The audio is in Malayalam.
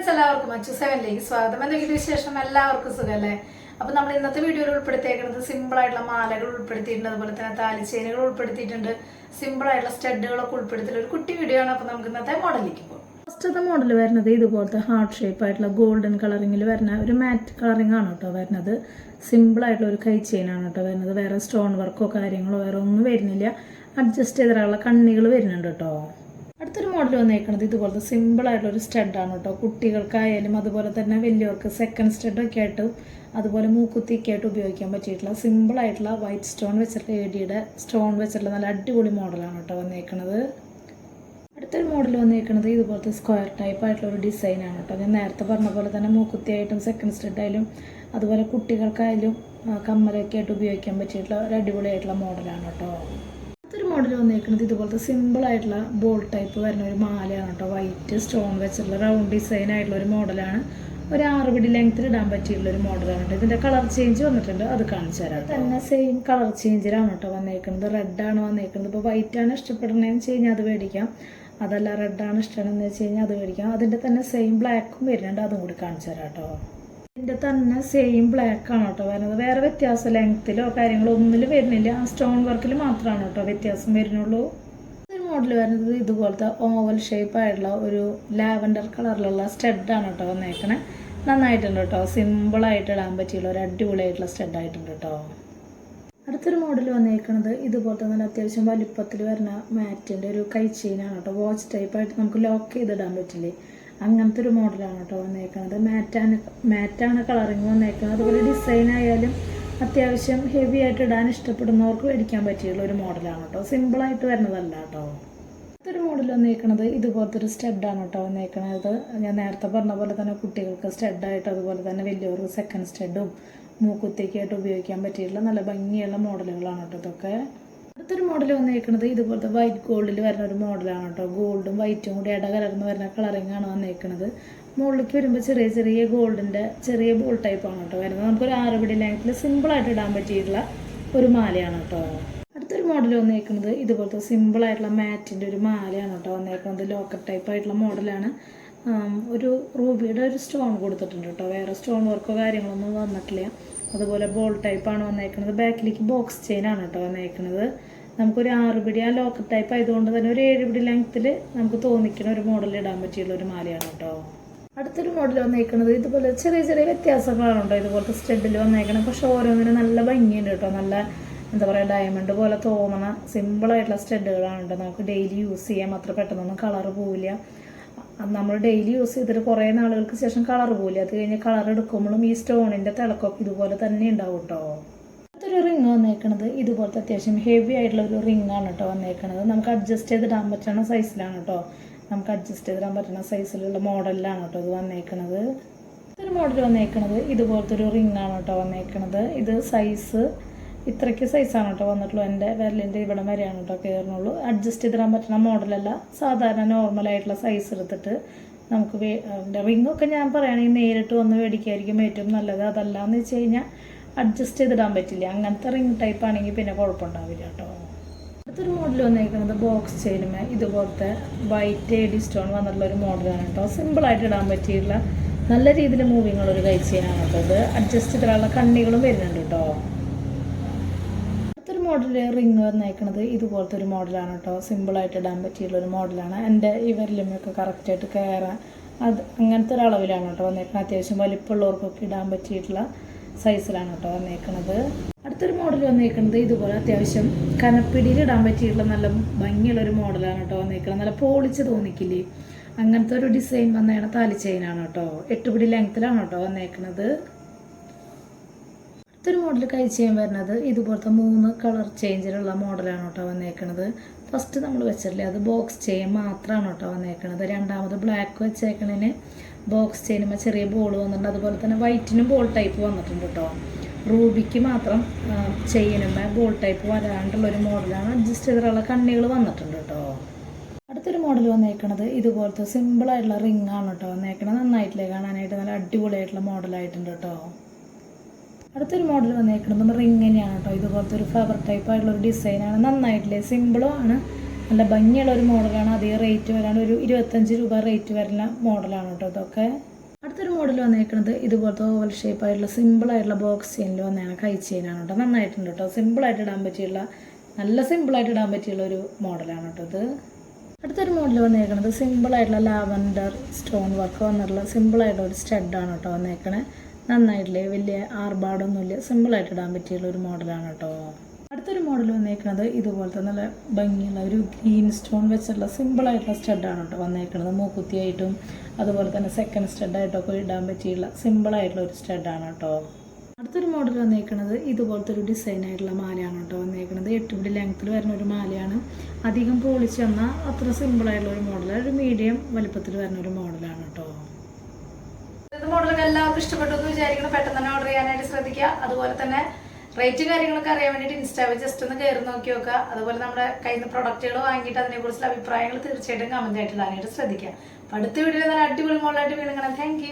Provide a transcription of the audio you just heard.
ഫ്രണ്ട്സ് എല്ലാവർക്കും അച്ചു സെവനിലേക്ക് സ്വാഗതം. എന്തെങ്കിലും വിശേഷം? എല്ലാവർക്കും സുഖമല്ലേ അപ്പൊ നമ്മൾ ഇന്നത്തെ വീഡിയോയിൽ ഉൾപ്പെടുത്തിയേക്കുന്നത് സിമ്പിൾ ആയിട്ടുള്ള മാലകൾ ഉൾപ്പെടുത്തിയിട്ടുണ്ട്. അതുപോലെ തന്നെ താലിച്ചേനുകൾ ഉൾപ്പെടുത്തിയിട്ടുണ്ട്. സിമ്പിൾ ആയിട്ടുള്ള സ്റ്റഡുകളൊക്കെ ഉൾപ്പെടുത്തിയിട്ടുള്ള ഒരു കുട്ടി വീഡിയോ ആണ്. അപ്പൊ നമുക്ക് ഇന്നത്തെ മോഡലിലേക്ക് പോകും ഫസ്റ്റത്തെ മോഡൽ വരുന്നത് ഇതുപോലത്തെ ഹാർട്ട് ഷേപ്പ് ആയിട്ടുള്ള ഗോൾഡൻ കളറിങ്ങിൽ വരുന്ന ഒരു മാറ്റ് കളറിംഗ് ആണ് കേട്ടോ വരുന്നത്. സിമ്പിൾ ആയിട്ടുള്ള ഒരു കൈ ചെയിനാണ് കേട്ടോ വരുന്നത്. വേറെ സ്റ്റോൺ വർക്കോ കാര്യങ്ങളോ വേറെ ഒന്നും വരുന്നില്ല. അഡ്ജസ്റ്റ് ചെയ്തിട്ടുള്ള കണ്ണികൾ വരുന്നുണ്ട് കേട്ടോ. അടുത്തൊരു മോഡൽ വന്നേക്കുന്നത് ഇതുപോലത്തെ ഒരു സ്റ്റഡാണ് കേട്ടോ കുട്ടികൾക്കായാലും അതുപോലെ തന്നെ വലിയവർക്ക് സെക്കൻഡ് സ്റ്റഡൊക്കെ ആയിട്ട് അതുപോലെ മൂക്കുത്തിയൊക്കെ ആയിട്ട് ഉപയോഗിക്കാൻ പറ്റിയിട്ടുള്ള സിമ്പിൾ ആയിട്ടുള്ള വൈറ്റ് സ്റ്റോൺ വെച്ചിട്ടുള്ള ഏടിയുടെ സ്റ്റോൺ വെച്ചിട്ടുള്ള നല്ല അടിപൊളി മോഡലാണ് കേട്ടോ വന്നേക്കുന്നത് അടുത്തൊരു മോഡൽ വന്നേക്കുന്നത് ഇതുപോലത്തെ സ്ക്വയർ ടൈപ്പ് ആയിട്ടുള്ള ഒരു ഡിസൈനാണ് കേട്ടോ ഞാൻ നേരത്തെ പറഞ്ഞ പോലെ തന്നെ മൂക്കുത്തിയായിട്ടും സെക്കൻഡ് സ്റ്റഡായാലും അതുപോലെ കുട്ടികൾക്കായാലും കമ്മലൊക്കെ ആയിട്ട് ഉപയോഗിക്കാൻ പറ്റിയിട്ടുള്ള ഒരു അടിപൊളിയായിട്ടുള്ള മോഡലാണ് കേട്ടോ മോഡൽ വന്നേക്കുന്നത് ഇതുപോലത്തെ സിമ്പിൾ ആയിട്ടുള്ള ബോൾ ടൈപ്പ് വരുന്ന ഒരു മാലയാണ് കേട്ടോ. വൈറ്റ് സ്റ്റോൺ വെച്ചിട്ടുള്ള റൗണ്ട് ഡിസൈൻ ആയിട്ടുള്ള ഒരു മോഡലാണ് ഒരു ആറ് പിടി ലെങ്ത്തിൽ ഇടാൻ പറ്റിയിട്ടുള്ള ഒരു മോഡലാണ് കേട്ടോ. ഇതിന്റെ കളർ ചേഞ്ച് വന്നിട്ടുണ്ട്. അത് കാണിച്ചു തരാം തന്നെ സെയിം കളർ ചേഞ്ചിലാണ് കേട്ടോ വന്നേക്കുന്നത്. റെഡ് ആണ് വന്നേക്കുന്നത്. ഇപ്പോൾ വൈറ്റ് ആണ് ഇഷ്ടപ്പെടണതെന്ന് വെച്ച് കഴിഞ്ഞാൽ അത് മേടിക്കാം. അതല്ല റെഡ് ആണ് ഇഷ്ടമാണെന്ന് വെച്ച് കഴിഞ്ഞാൽ അത് മേടിക്കാം. അതിന്റെ തന്നെ സെയിം ബ്ലാക്കും വരുന്നുണ്ട്. അതും കൂടി കാണിച്ചു തരാം കേട്ടോ. ഇതിന്റെ തന്നെ സെയിം ബ്ലാക്ക് ആണ് കേട്ടോ വരുന്നത്. വേറെ വ്യത്യാസം ലെങ്ത്തിലോ കാര്യങ്ങളോ ഒന്നിലും വരുന്നില്ല. ആ സ്റ്റോൺ വർക്കിൽ മാത്രമാണ് കേട്ടോ വ്യത്യാസം വരുന്നുള്ളൂ. ഒരു മോഡൽ വരുന്നത് ഇതുപോലത്തെ ഓവൽ ഷേപ്പ് ആയിട്ടുള്ള ഒരു ലാവൻഡർ കളറിലുള്ള സ്റ്റെഡാണ് കേട്ടോ വന്നേക്കണേ. നന്നായിട്ടുണ്ട് കേട്ടോ. സിമ്പിളായിട്ട് ഇടാൻ പറ്റിയുള്ള ഒരു അടിപൊളിയായിട്ടുള്ള സ്റ്റഡ് ആയിട്ടുണ്ട് കേട്ടോ. അടുത്തൊരു മോഡൽ വന്നേക്കുന്നത് ഇതുപോലത്തെ നല്ല അത്യാവശ്യം വലിപ്പത്തിൽ വരുന്ന മാറ്റിന്റെ ഒരു കൈ ചെയിനാണ് കേട്ടോ. വാച്ച് ടൈപ്പായിട്ട് നമുക്ക് ലോക്ക് ചെയ്തിടാൻ പറ്റില്ലേ? അങ്ങനത്തെ ഒരു മോഡലാണ് കേട്ടോ വന്നേക്കുന്നത് മാറ്റാണ് മാറ്റാണ് കളറിങ് വന്നേക്കുന്നത് അതുപോലെ ഡിസൈൻ ആയാലും അത്യാവശ്യം ഹെവി ആയിട്ട് ഇടാൻ ഇഷ്ടപ്പെടുന്നവർക്ക് മേടിക്കാൻ പറ്റിയുള്ള ഒരു മോഡലാണ് കേട്ടോ. സിമ്പിളായിട്ട് വരുന്നതല്ല കേട്ടോ. അടുത്തൊരു മോഡൽ വന്നേക്കുന്നത് ഇതുപോലത്തെ ഒരു സ്റ്റഡാണ് കേട്ടോ വന്നേക്കുന്നത് ഞാൻ നേരത്തെ പറഞ്ഞ പോലെ തന്നെ കുട്ടികൾക്ക് സ്റ്റഡായിട്ട് അതുപോലെ തന്നെ വലിയവർക്ക് സെക്കൻഡ് സ്റ്റെഡും മൂക്കുത്തേക്കായിട്ട് ഉപയോഗിക്കാൻ പറ്റിയിട്ടുള്ള നല്ല ഭംഗിയുള്ള മോഡലുകളാണ് കേട്ടോ ഇതൊക്കെ. അടുത്തൊരു മോഡൽ വന്നേക്കുന്നത് ഇതുപോലത്തെ വൈറ്റ് ഗോൾഡിൽ വരുന്ന ഒരു മോഡലാണ് കേട്ടോ ഗോൾഡും വൈറ്റും കൂടി ഇട കലർന്ന് വരുന്ന കളറിംഗ് ആണ് വന്നേക്കുന്നത് മുകളിലേക്ക് വരുമ്പോൾ ചെറിയ ചെറിയ ഗോൾഡിന്റെ ചെറിയ ബോൾ ടൈപ്പാണ് കേട്ടോ വരുന്നത്. നമുക്കൊരു ആറുപടി പിടി ലെങ്ത്തിൽ സിമ്പിളായിട്ട് ഇടാൻ പറ്റിയിട്ടുള്ള ഒരു മാലയാണ് കേട്ടോ അടുത്തൊരു മോഡൽ വന്നേക്കുന്നത് ഇതുപോലത്തെ സിമ്പിൾ ആയിട്ടുള്ള മാറ്റിന്റെ ഒരു മാലയാണ് കേട്ടോ വന്നേക്കുന്നത് ലോക്കർ ടൈപ്പ് ആയിട്ടുള്ള മോഡലാണ് ഒരു റൂബിയുടെ ഒരു സ്റ്റോൺ കൊടുത്തിട്ടുണ്ട് കേട്ടോ വേറെ സ്റ്റോൺ വർക്കോ കാര്യങ്ങളൊന്നും വന്നിട്ടില്ല. അതുപോലെ ബോൾ ടൈപ്പാണ് വന്നേക്കുന്നത് ബാക്കിലേക്ക് ബോക്സ് ചെയിൻ ആണ് കേട്ടോ വന്നേക്കുന്നത് നമുക്കൊരു ആറ് പിടി ആ ലോക്കർ ടൈപ്പ് ആയതുകൊണ്ട് തന്നെ ഒരു ഏഴ് പിടി ലെങ്ത്തിൽ നമുക്ക് തോന്നിക്കുന്ന ഒരു മോഡൽ ഇടാൻ പറ്റിയുള്ള ഒരു മാലയാണ് കേട്ടോ. അടുത്തൊരു മോഡൽ വന്നേക്കുന്നത് ഇതുപോലെ ചെറിയ ചെറിയ വ്യത്യാസങ്ങളാണ് കേട്ടോ ഇതുപോലത്തെ സ്റ്റെഡിൽ വന്നേക്കണം പക്ഷെ ഓരോന്നിനും നല്ല ഭംഗിയുണ്ട് കേട്ടോ. നല്ല എന്താ പറയുക ഡയമണ്ട് പോലെ തോന്നണ സിമ്പിളായിട്ടുള്ള സ്റ്റെഡുകളാണ് കേട്ടോ നമുക്ക് ഡെയിലി യൂസ് ചെയ്യാം അത്ര പെട്ടെന്നൊന്നും കളർ പോവില്ല. നമ്മൾ ഡെയിലി യൂസ് ചെയ്തിട്ട് കുറേ നാളുകൾക്ക് ശേഷം കളർ പോവില്ല? അത് കഴിഞ്ഞ് കളർ എടുക്കുമ്പോഴും ഈ സ്റ്റോണിന്റെ തിളക്കമൊക്കെ ഇതുപോലെ തന്നെ ഉണ്ടാവും കേട്ടോ അടുത്തൊരു റിങ് വന്നേക്കണത് ഇതുപോലത്തെ അത്യാവശ്യം ഹെവി ആയിട്ടുള്ള ഒരു റിംഗ് ആണ് കേട്ടോ വന്നേക്കണത്. നമുക്ക് അഡ്ജസ്റ്റ് ചെയ്തിടാൻ പറ്റുന്ന സൈസിലാണ് കേട്ടോ നമുക്ക് അഡ്ജസ്റ്റ് ചെയ്തിടാൻ പറ്റുന്ന സൈസിലുള്ള മോഡലിലാണ് കേട്ടോ ഇത് വന്നേക്കണത്. ഒരു മോഡൽ വന്നേക്കണത് ഇതുപോലത്തെ ഒരു റിംഗ് ആണ് കേട്ടോ വന്നേക്കണത്. ഇത് സൈസ് ഇത്രയ്ക്ക് സൈസാണ് കേട്ടോ വന്നിട്ടുള്ളൂ. എന്റെ വിരലിന്റെ ഇവിടം വരെയാണ് കേട്ടോ കയറുന്നുള്ളൂ. അഡ്ജസ്റ്റ് ചെയ്തിടാൻ പറ്റുന്ന മോഡലല്ല സാധാരണ നോർമലായിട്ടുള്ള സൈസ് എടുത്തിട്ട് നമുക്ക് റിങ്ങൊക്കെ ഞാൻ പറയുകയാണെങ്കിൽ നേരിട്ട് വന്ന് മേടിക്കായിരിക്കും ഏറ്റവും നല്ലത്. അതല്ല എന്ന് വെച്ച് കഴിഞ്ഞാൽ അഡ്ജസ്റ്റ് ചെയ്തിടാൻ പറ്റില്ല. അങ്ങനത്തെ റിങ് ടൈപ്പ് ആണെങ്കിൽ പിന്നെ കുഴപ്പമുണ്ടാവില്ല കേട്ടോ. അടുത്തൊരു മോഡൽ വന്നിരിക്കുന്നത് ബോക്സ് ചെയിനുമേ ഇതുപോലത്തെ വൈറ്റ് എഡി സ്റ്റോൺ വന്നിട്ടുള്ള ഒരു മോഡലാണ് കേട്ടോ. സിമ്പിളായിട്ട് ഇടാൻ പറ്റിയിട്ടുള്ള നല്ല രീതിയിൽ മൂവിങ്ങുള്ളൊരു കൈ ചെയിനാണ് കേട്ടോ അഡ്ജസ്റ്റ് ചെയ്തിട്ടുള്ള കണ്ണികളും വരുന്നുണ്ട് കേട്ടോ. മോഡൽ റിങ് വന്നേക്കണത് ഇതുപോലത്തെ ഒരു മോഡലാണ് കേട്ടോ സിമ്പിളായിട്ട് ഇടാൻ പറ്റിയുള്ള ഒരു മോഡലാണ് എന്റെ ഈ വരലുമൊക്കെ കറക്റ്റായിട്ട് കയറാൻ അത് അങ്ങനത്തെ ഒരു അളവിലാണ് കേട്ടോ വന്നേക്കുന്നത് അത്യാവശ്യം വലിപ്പമുള്ളവർക്കൊക്കെ ഇടാൻ പറ്റിയിട്ടുള്ള സൈസിലാണ് കേട്ടോ വന്നേക്കണത്. അടുത്തൊരു മോഡൽ വന്നേക്കുന്നത് ഇതുപോലെ അത്യാവശ്യം കനപ്പിടിയിൽ ഇടാൻ പറ്റിയിട്ടുള്ള നല്ല ഭംഗിയുള്ള ഒരു മോഡലാണ് കേട്ടോ വന്നേക്കുന്നത് നല്ല പോളിച്ച് തോന്നിക്കില്ലേ? അങ്ങനത്തെ ഒരു ഡിസൈൻ വന്നേക്കണ താലി ചെയിനാണ് കേട്ടോ എട്ടുപിടി ലെങ്ത്തിലാണ് കേട്ടോ വന്നേക്കുന്നത് അടുത്തൊരു മോഡൽ കൈ ചെയ്യാൻ വരുന്നത് ഇതുപോലത്തെ മൂന്ന് കളർ ചേഞ്ചിലുള്ള മോഡലാണ് കേട്ടോ വന്നേക്കണത്. ഫസ്റ്റ് നമ്മൾ വെച്ചിട്ടില്ലേ അത് ബോക്സ് ചെയിൻ മാത്രമാണ് കേട്ടോ വന്നേക്കണത്. രണ്ടാമത് ബ്ലാക്ക് വെച്ചേക്കണതിന് ബോക്സ് ചെയിനുമ്പോൾ ചെറിയ ബോൾ വന്നിട്ടുണ്ട്. അതുപോലെ തന്നെ വൈറ്റിനും ബോൾ ടൈപ്പ് വന്നിട്ടുണ്ട് കേട്ടോ. റൂബിക്ക് മാത്രം ചെയിനുമ്പോൾ ബോൾ ടൈപ്പ് വരാണ്ടുള്ള ഒരു മോഡലാണ് അഡ്ജസ്റ്റ് ചെയ്തിട്ടുള്ള കണ്ണികൾ വന്നിട്ടുണ്ട് കേട്ടോ. അടുത്തൊരു മോഡൽ വന്നേക്കണത് ഇതുപോലത്തെ സിമ്പിളായിട്ടുള്ള റിംഗ് ആണ് കേട്ടോ വന്നേക്കണത്. നന്നായിട്ടില്ലേ കാണാനായിട്ട്? നല്ല അടിപൊളിയായിട്ടുള്ള മോഡലായിട്ടുണ്ട് കേട്ടോ. അടുത്തൊരു മോഡൽ വന്നേക്കുന്നത് റിങ് തന്നെയാണ് കേട്ടോ ഇതുപോലത്തെ ഒരു ഫ്ലവർ ടൈപ്പ് ആയിട്ടുള്ള ഒരു ഡിസൈനാണ് നന്നായിട്ടില്ലേ? സിമ്പിളും ആണ്. നല്ല ഭംഗിയുള്ള ഒരു മോഡലാണ് അധികം റേറ്റ് വരാണ്ട് ഒരു ഇരുപത്തഞ്ച് രൂപ റേറ്റ് വരുന്ന മോഡലാണ് കേട്ടോ ഇതൊക്കെ. അടുത്തൊരു മോഡൽ വന്നേക്കുന്നത് ഇതുപോലത്തെ ഓവൽ ഷേപ്പ് ആയിട്ടുള്ള സിമ്പിൾ ആയിട്ടുള്ള ബോക്സ് ചെയിനിൽ വന്നതാണ് കൈ ചെയിനാണ് കേട്ടോ നന്നായിട്ടുണ്ട് കേട്ടോ സിമ്പിളായിട്ട് ഇടാൻ പറ്റിയുള്ള നല്ല സിമ്പിളായിട്ട് ഇടാൻ പറ്റിയുള്ള ഒരു മോഡലാണ് കേട്ടോ ഇത്. അടുത്തൊരു മോഡൽ വന്നേക്കുന്നത് സിമ്പിളായിട്ടുള്ള ലാവൻഡർ സ്റ്റോൺ വർക്ക് വന്നിട്ടുള്ള സിമ്പിളായിട്ടുള്ള ഒരു സ്റ്റഡാണ് കേട്ടോ വന്നേക്കണേ. നന്നായിട്ടില്ലേ? വലിയ ആർഭാടൊന്നുമില്ല. സിമ്പിളായിട്ട് ഇടാൻ പറ്റിയുള്ള ഒരു മോഡലാണ് കേട്ടോ. അടുത്തൊരു മോഡൽ വന്നേക്കുന്നത് ഇതുപോലത്തെ നല്ല ഭംഗിയുള്ള ഒരു ഗ്രീൻ സ്റ്റോൺ വെച്ചിട്ടുള്ള സിമ്പിളായിട്ടുള്ള സ്റ്റഡാണ് കേട്ടോ വന്നേക്കുന്നത് മൂക്കുത്തിയായിട്ടും അതുപോലെ തന്നെ സെക്കൻഡ് സ്റ്റഡായിട്ടൊക്കെ ഇടാൻ പറ്റിയുള്ള സിമ്പിളായിട്ടുള്ള ഒരു സ്റ്റഡാണ് കേട്ടോ. അടുത്തൊരു മോഡൽ വന്നേക്കുന്നത് ഇതുപോലത്തെ ഒരു ഡിസൈൻ ആയിട്ടുള്ള മാലയാണ് കേട്ടോ വന്നേക്കുന്നത് എട്ട് പിടി ലെങ്ത്തിൽ വരുന്ന ഒരു മാലയാണ്. അധികം പോളിച്ച് വന്നാൽ അത്ര സിമ്പിളായിട്ടുള്ള ഒരു മോഡലാണ് ഒരു മീഡിയം വലുപ്പത്തിൽ വരുന്ന ഒരു മോഡലാണ് കേട്ടോ. ഇത് മോഡലൊക്കെ എല്ലാവർക്കും ഇഷ്ടപ്പെട്ടു എന്ന് വിചാരിക്കണം പെട്ടെന്ന് തന്നെ ഓർഡർ ചെയ്യാനായിട്ട് ശ്രദ്ധിക്കുക. അതുപോലെ തന്നെ റേറ്റ് കാര്യങ്ങളൊക്കെ അറിയാൻ വേണ്ടിയിട്ട് ഇൻസ്റ്റാവിൽ ജസ്റ്റ് ഒന്ന് കയറി നോക്കി നോക്കുക. അതുപോലെ നമ്മുടെ കയ്യിൽ നിന്ന് പ്രൊഡക്റ്റുകൾ വാങ്ങിയിട്ട് അതിനെക്കുറിച്ചുള്ള അഭിപ്രായങ്ങൾ തീർച്ചയായിട്ടും കമന്റ് ആയിട്ട് ഇടാനായിട്ട് ശ്രദ്ധിക്കുക. അടുത്ത വീഡിയോയിൽ നല്ല അടിപൊളി മോളായിട്ട് വീണ്ടും കാണാം. താങ്ക്